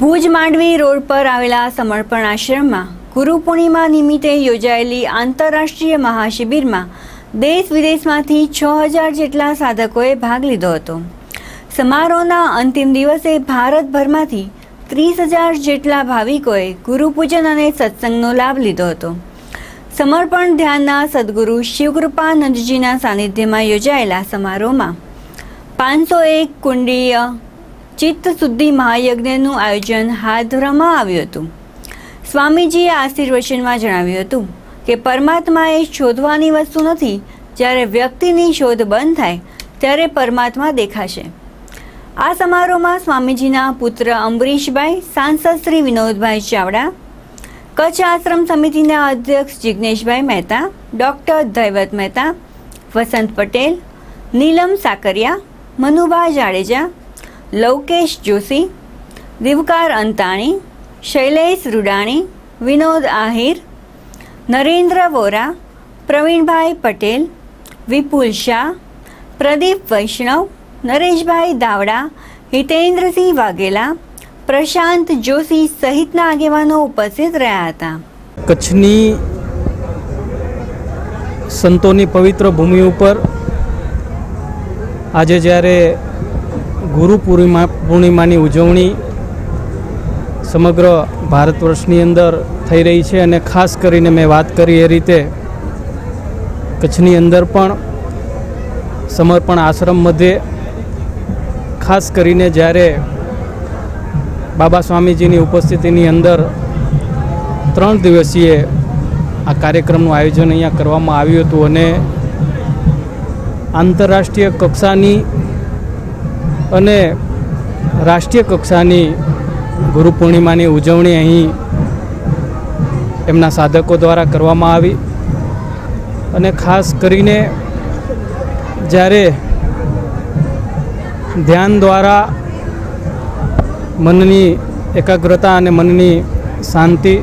Bhuj Mandvi road પર આવેલા સમર્પણ આશ્રમમાં ગુરુ પૂર્ણિમા નિમિત્તે યોજાયેલી આંતરરાષ્ટ્રીય મહાશિબિરમાં દેશ વિદેશમાંથી છ હજાર જેટલા સાધકોએ ભાગ લીધો હતો. સમારોહના અંતિમ દિવસે ભારતભરમાંથી ત્રીસ હજાર જેટલા ભાવિકોએ ગુરુપૂજન અને સત્સંગનો લાભ લીધો હતો. સમર્પણ ધ્યાનના સદગુરુ શિવકૃપાનંદજીના સાનિધ્યમાં યોજાયેલા સમારોહમાં પાંચસો એક કુંડીય ચિત્ત શુદ્ધિ મહાયજ્ઞનું આયોજન હાથ ધરવામાં આવ્યું હતું. સ્વામીજીએ આશીર્વચનમાં જણાવ્યું હતું કે પરમાત્મા એ શોધવાની વસ્તુ નથી, જ્યારે વ્યક્તિની શોધ બંધ થાય, ત્યારે પરમાત્મા દેખાશે. આ સમારોહમાં સ્વામીજીના પુત્ર અંબરીશભાઈ, સાંસદ શ્રી વિનોદભાઈ ચાવડા, કચ્છ આશ્રમ સમિતિના અધ્યક્ષ જિજ્ઞેશભાઈ મહેતા, ડૉક્ટર દૈવત મહેતા, વસંત પટેલ, નીલમ સાકરિયા, મનુભા જાડેજા લવકેશ જોશી દિવકાર અંતાણી શૈલેષ રૂડાણી વિનોદ આહિર નરેન્દ્ર વોરા પ્રવીણભાઈ પટેલ વિપુલ શાહ પ્રદીપ વૈષ્ણવ નરેશભાઈ દાવડા હિતેન્દ્રસિંહ વાઘેલા પ્રશાંત જોશી સહિતના આગેવાનો ઉપસ્થિત રહ્યા હતા કચ્છની સંતોની પવિત્ર ભૂમિ ઉપર આજે જ્યારે ગુરુ પૂર્ણિમા પૂર્ણિમાની ઉજવણી સમગ્ર ભારત વર્ષની અંદર થઈ રહી છે અને ખાસ કરીને મેં વાત કરી એ રીતે કચ્છની અંદર પણ સમર્પણ આશ્રમ મધ્યે ખાસ કરીને જ્યારે બાબા સ્વામીજીની ઉપસ્થિતિની અંદર ત્રણ દિવસીય આ કાર્યક્રમનું આયોજન અહીંયા કરવામાં આવ્યું હતું અને આંતરરાષ્ટ્રીય કક્ષાની અને રાષ્ટ્રીય કક્ષાની ગુરુ પૂર્ણિમાની ઉજવણી અહીં એમના સાધકો દ્વારા કરવામાં આવી. અને ખાસ કરીને જ્યારે ધ્યાન દ્વારા મનની એકાગ્રતા અને મનની શાંતિ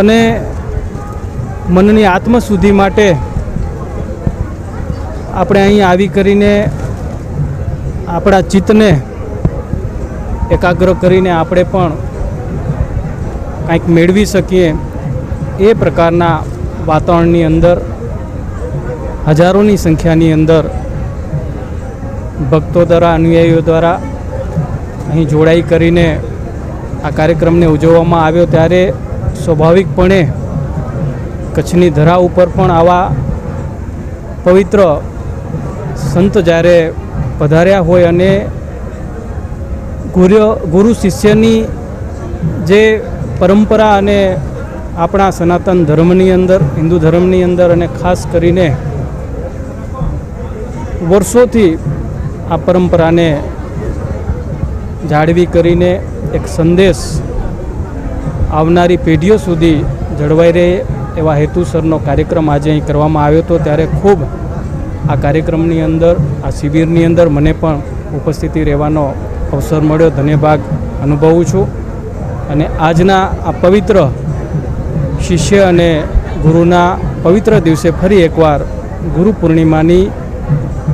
અને મનની આત્મશુદ્ધિ માટે આપણે અહીં આવી કરીને આપણા ચિત્તને એકાગ્ર કરીને આપણે પણ કાંઈક મેળવી શકીએ એ પ્રકારના વાતાવરણની અંદર, હજારોની સંખ્યાની અંદર ભક્તો દ્વારા, અનુયાયીઓ દ્વારા અહીં જોડાઈ કરીને આ કાર્યક્રમને ઉજવવામાં આવ્યો ત્યારે સ્વાભાવિકપણે કચ્છની ધરા ઉપર પણ આવા પવિત્ર સંત જ્યારે પધાર્યા હોય અને ગુરુ ગુરુ શિષ્યની જે પરંપરા અને આપણા સનાતન ધર્મની અંદર, હિન્દુ ધર્મની અંદર અને ખાસ કરીને વર્ષોથી આ પરંપરાને જાળવી કરીને એક સંદેશ આવનારી પેઢીઓ સુધી જળવાઈ રહે એવા હેતુસરનો કાર્યક્રમ આજે અહીં કરવામાં આવ્યો હતો. ત્યારે ખૂબ આ કાર્યક્રમની અંદર, આ શિબિરની અંદર મને પણ ઉપસ્થિતિ રહેવાનો અવસર મળ્યો. ધન્યભાગ અનુભવું છું. અને આજના આ પવિત્ર શિષ્ય અને ગુરુના પવિત્ર દિવસે ફરી એકવાર ગુરુ પૂર્ણિમાની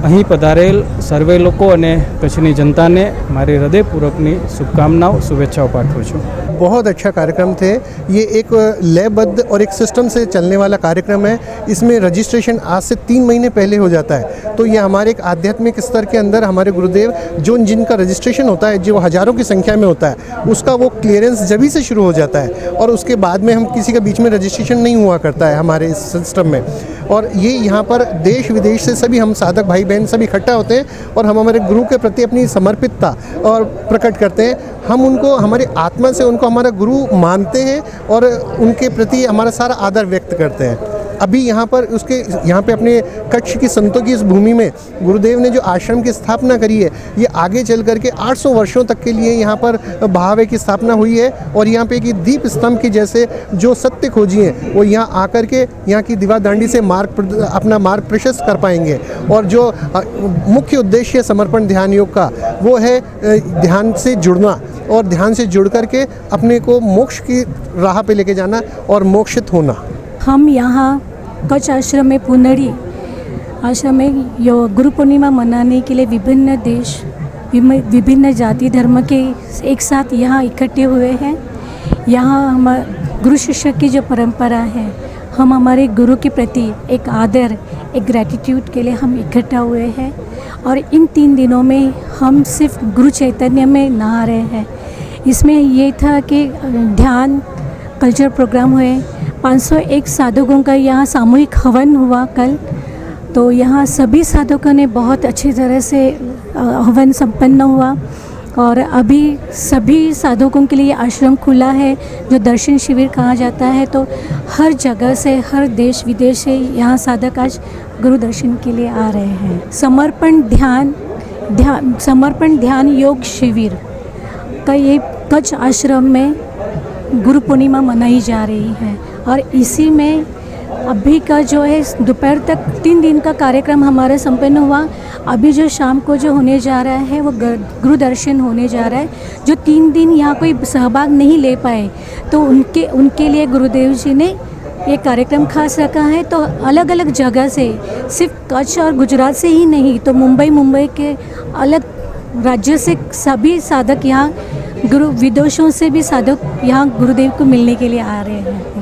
અહીં પધારેલ સર્વે લોકો અને કચ્છની જનતાને મારી હૃદયપૂર્વકની શુભકામનાઓ શુભેચ્છાઓ પાઠવું છું बहुत अच्छा कार्यक्रम थे ये एक लयबद्ध और एक सिस्टम से चलने वाला कार्यक्रम है इसमें रजिस्ट्रेशन आज से तीन महीने पहले हो जाता है तो ये हमारे एक आध्यात्मिक स्तर के अंदर हमारे गुरुदेव जो जिनका रजिस्ट्रेशन होता है जो हज़ारों की संख्या में होता है उसका वो क्लियरेंस जभी से शुरू हो जाता है और उसके बाद में हम किसी का बीच में रजिस्ट्रेशन नहीं हुआ करता है हमारे इस सिस्टम में और ये यहाँ पर देश विदेश से सभी हम साधक भाई बहन सभी इकट्ठा होते हैं और हम हमारे गुरु के प्रति अपनी समर्पितता और प्रकट करते हैं। हम उनको, हमारी आत्मा से उनको हमारा गुरु मानते हैं और उनके प्रति हमारा सारा आदर व्यक्त करते हैं। अभी यहाँ पर उसके, यहाँ पे अपने कच्छ की संतों की इस भूमि में गुरुदेव ने जो आश्रम की स्थापना करी है, ये आगे चल करके 800 वर्षों तक के लिए यहाँ पर भावे की स्थापना हुई है और यहाँ पे एक दीप स्तंभ की जैसे जो सत्य खोजी हैं, वो यहाँ आकर के यहाँ की दीवा दांडी से मार्ग अपना मार्ग प्रशस्त कर पाएँगे। और जो मुख्य उद्देश्य समर्पण ध्यान योग का, वो है ध्यान से जुड़ना और ध्यान से जुड़ करके अपने को मोक्ष की राह पे लेके जाना और मोक्षित होना। हम यहाँ कच्छ आश्रम में पुनरी आश्रम में गुरु पूर्णिमा मनाने के लिए विभिन्न देश विभिन्न जाति धर्म के एक साथ यहाँ इकट्ठे हुए हैं। यहाँ हम, गुरु शिष्य की जो परंपरा है, हम हमारे गुरु के प्रति एक आदर, एक ग्रैटिट्यूड के लिए हम इकट्ठा हुए हैं। और इन तीन दिनों में हम सिर्फ़ गुरु चैतन्य में नहा रहे हैं। इसमें ये था कि ध्यान कल्चर प्रोग्राम हुए 501 साधकों का यहाँ सामूहिक हवन हुआ कल। तो यहाँ सभी साधकों ने बहुत अच्छी तरह से हवन संपन्न हुआ और अभी सभी साधकों के लिए आश्रम खुला है, जो दर्शन शिविर कहा जाता है। तो हर जगह से, हर देश विदेश से यहाँ साधक आज गुरु दर्शन के लिए आ रहे हैं। समर्पण ध्यान ध्यान समर्पण ध्यान योग शिविर का ये कच्छ आश्रम में गुरु पूर्णिमा मनाई जा रही है। और इसी में अभी का जो है, दोपहर तक तीन दिन का कार्यक्रम हमारा संपन्न हुआ। अभी जो शाम को जो होने जा रहा है, वो गुरु दर्शन होने जा रहा है, जो तीन दिन यहाँ कोई सहभाग नहीं ले पाए तो उनके उनके लिए गुरुदेव जी ने ये कार्यक्रम खास रखा है। तो अलग अलग जगह से, सिर्फ़ कच्छ और गुजरात से ही नहीं तो मुंबई मुंबई के अलग राज्य से सभी साधक यहाँ गुरु विदेशों से भी साधक यहाँ गुरुदेव को मिलने के लिए आ रहे हैं।